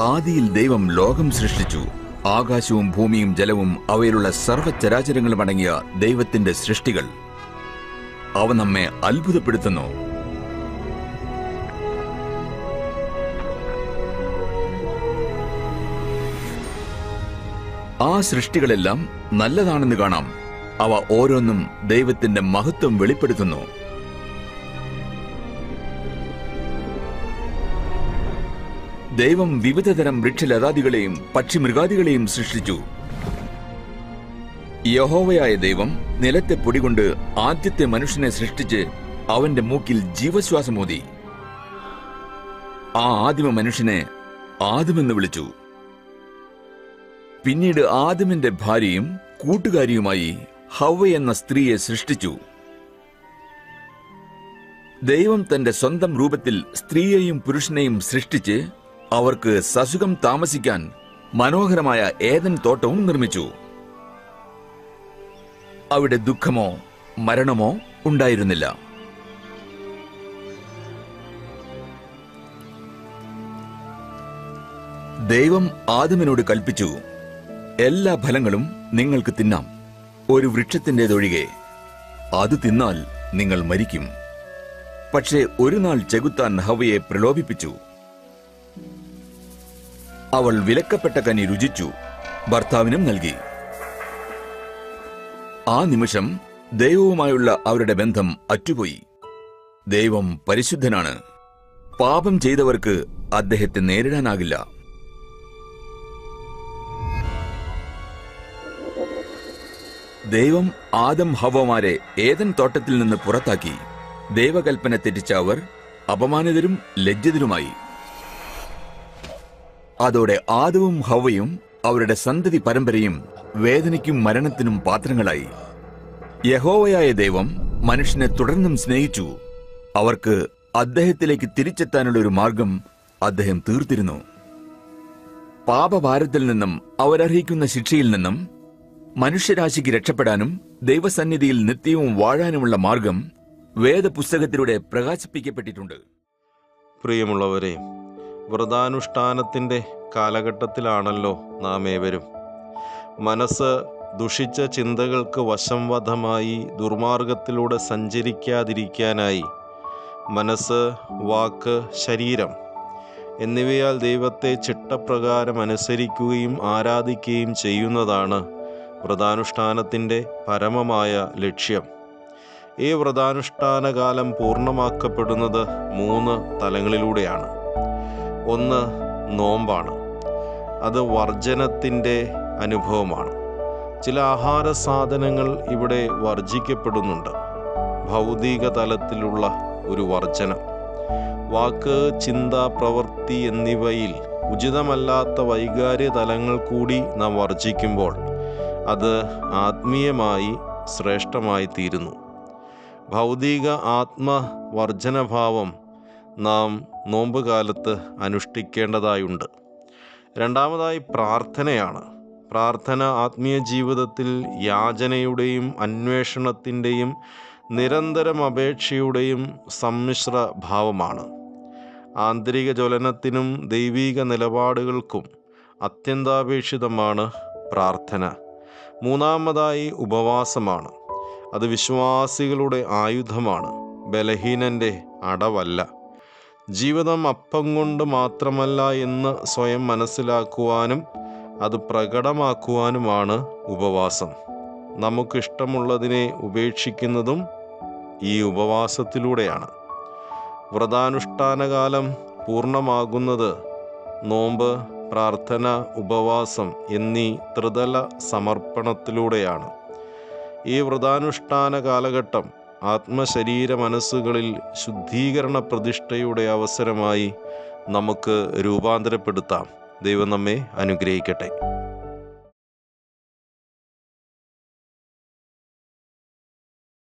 ആദിയിൽ ദൈവം ലോകം സൃഷ്ടിച്ചു. ആകാശവും ഭൂമിയും ജലവും അവയിലുള്ള സർവചരാചരങ്ങളും അടങ്ങിയ ദൈവത്തിന്റെ സൃഷ്ടികൾ. അവ നമ്മെ അത്ഭുതപ്പെടുത്തുന്നു. ആ സൃഷ്ടികളെല്ലാം നല്ലതാണെന്ന് കാണാം. അവ ഓരോന്നും ദൈവത്തിന്റെ മഹത്വം വെളിപ്പെടുത്തുന്നു. ദൈവം വിവിധതരം വൃക്ഷലതാദികളെയും പക്ഷിമൃഗാദികളെയും സൃഷ്ടിച്ചു. യഹോവയായ ദൈവം നിലത്തെ പൊടികൊണ്ട് ആദ്യത്തെ മനുഷ്യനെ സൃഷ്ടിച്ച് അവന്റെ മൂക്കിൽ ജീവശ്വാസമോതി ആ ആദിമ മനുഷ്യനെ ആദമെന്ന് വിളിച്ചു. പിന്നീട് ആദിമിന്റെ ഭാര്യയും കൂട്ടുകാരിയുമായി ഹവ എന്ന സ്ത്രീയെ സൃഷ്ടിച്ചു. ദൈവം തന്റെ സ്വന്തം രൂപത്തിൽ സ്ത്രീയെയും പുരുഷനെയും സൃഷ്ടിച്ച് അവർക്ക് സസുഖം താമസിക്കാൻ മനോഹരമായ ഏതൻ തോട്ടവും നിർമ്മിച്ചു. അവിടെ ദുഃഖമോ മരണമോ ഉണ്ടായിരുന്നില്ല. ദൈവം ആദമിനോട് കൽപ്പിച്ചു എല്ലാ ഫലങ്ങളും നിങ്ങൾക്ക് തിന്നാം. ഒരു വൃക്ഷത്തിന്റെതൊഴികെ അത് തിന്നാൽ നിങ്ങൾ മരിക്കും. പക്ഷേ ഒരു നാൾ ചെകുത്താൻ ഹവയെ പ്രലോഭിപ്പിച്ചു. അവൾ വിലക്കപ്പെട്ട കനി രുചിച്ചു. ഭർത്താവിനും നൽകി. ആ നിമിഷം ദൈവവുമായുള്ള അവരുടെ ബന്ധം അറ്റുപോയി. ദൈവം പരിശുദ്ധനാണ്. പാപം ചെയ്തവർക്ക് അദ്ദേഹത്തെ നേരിടാനാകില്ല. ദൈവം ആദം ഹവമാരെ ഏതൻ തോട്ടത്തിൽ നിന്ന് പുറത്താക്കി. ദൈവകൽപ്പന തെറ്റിച്ച അവർ അപമാനിതരും ലജ്ജിതരുമായി. അതോടെ ആദവും ഹവയും അവരുടെ സന്തതി പരമ്പരയും വേദനയ്ക്കും മരണത്തിനും പാത്രങ്ങളായി. യഹോവയായ ദൈവം മനുഷ്യനെ തുടർന്നും സ്നേഹിച്ചു. അവർക്ക് അദ്ദേഹത്തിലേക്ക് തിരിച്ചെത്താനുള്ള ഒരു മാർഗം അദ്ദേഹം തീർത്തിരുന്നു. പാപഭാരത്തിൽ നിന്നും അവരർഹിക്കുന്ന ശിക്ഷയിൽ നിന്നും മനുഷ്യരാശിക്ക് രക്ഷപ്പെടാനും ദൈവസന്നിധിയിൽ നിത്യവും വാഴാനുമുള്ള മാർഗം വേദപുസ്തകത്തിലൂടെ പ്രകാശിപ്പിക്കപ്പെട്ടിട്ടുണ്ട്. പ്രിയമുള്ളവരെ വ്രതാനുഷ്ഠാനത്തിന്റെ കാലഘട്ടത്തിലാണല്ലോ നാം ഏവരും മനസ്സ് ദുഷിച്ച ചിന്തകൾക്ക് വശംവധമായി ദുർമാർഗത്തിലൂടെ സഞ്ചരിക്കാതിരിക്കാനായി മനസ്സ് വാക്ക് ശരീരം എന്നിവയാൽ ദൈവത്തെ ചിട്ടപ്രകാരം അനുസരിക്കുകയും ആരാധിക്കുകയും ചെയ്യുന്നതാണ് വ്രതാനുഷ്ഠാനത്തിന്റെ പരമമായ ലക്ഷ്യം. ഈ വ്രതാനുഷ്ഠാന കാലം പൂർണമാക്കപ്പെടുന്നത് മൂന്ന് തലങ്ങളിലൂടെയാണ്. ഒന്ന് നോമ്പാണ്. അത് വർജനത്തിന്റെ അനുഭവമാണ്. ചില ആഹാര സാധനങ്ങൾ ഇവിടെ വർജിക്കപ്പെടുന്നുണ്ട്. ഭൗതിക തലത്തിലുള്ള ഒരു വർജനം. വാക്ക് ചിന്ത പ്രവൃത്തി എന്നിവയിൽ ഉചിതമല്ലാത്ത വൈകാര്യ തലങ്ങൾ കൂടി നാം വർജിക്കുമ്പോൾ അത് ആത്മീയമായി ശ്രേഷ്ഠമായി തീരുന്നു ഭൗതിക ആത്മവർജനഭാവം നാം നോമ്പുകാലത്ത് അനുഷ്ഠിക്കേണ്ടതായുണ്ട്. രണ്ടാമതായി പ്രാർത്ഥനയാണ്. പ്രാർത്ഥന ആത്മീയ ജീവിതത്തിൽ യാചനയുടെയും അന്വേഷണത്തിന്റെയും നിരന്തരം അപേക്ഷയുടെയും സമ്മിശ്ര ഭാവമാണ്. ആന്തരിക ജ്വലനത്തിനും ദൈവീക നിലപാടുകൾക്കും അത്യന്താപേക്ഷിതമാണ് പ്രാർത്ഥന. മൂന്നാമതായി ഉപവാസമാണ്. അത് വിശ്വാസികളുടെ ആയുധമാണ്. ബലഹീനന്റെ അടവല്ല. ജീവിതം അപ്പം കൊണ്ട് മാത്രമല്ല എന്ന് സ്വയം മനസ്സിലാക്കുവാനും അത് പ്രകടമാക്കുവാനുമാണ് ഉപവാസം. നമുക്കിഷ്ടമുള്ളതിനെ ഉപേക്ഷിക്കുന്നതും ഈ ഉപവാസത്തിലൂടെയാണ്. വ്രതാനുഷ്ഠാനകാലം പൂർണമാകുന്നത് നോമ്പ് പ്രാർത്ഥന ഉപവാസം എന്നീ ത്രിതല സമർപ്പണത്തിലൂടെയാണ്. ഈ വ്രതാനുഷ്ഠാന കാലഘട്ടം ആത്മശരീര മനസ്സുകളിൽ ശുദ്ധീകരണ പ്രതിഷ്ഠയുടെ അവസരമായി നമുക്ക് രൂപാന്തരപ്പെടുത്താം. ദൈവം നമ്മെ അനുഗ്രഹിക്കട്ടെ.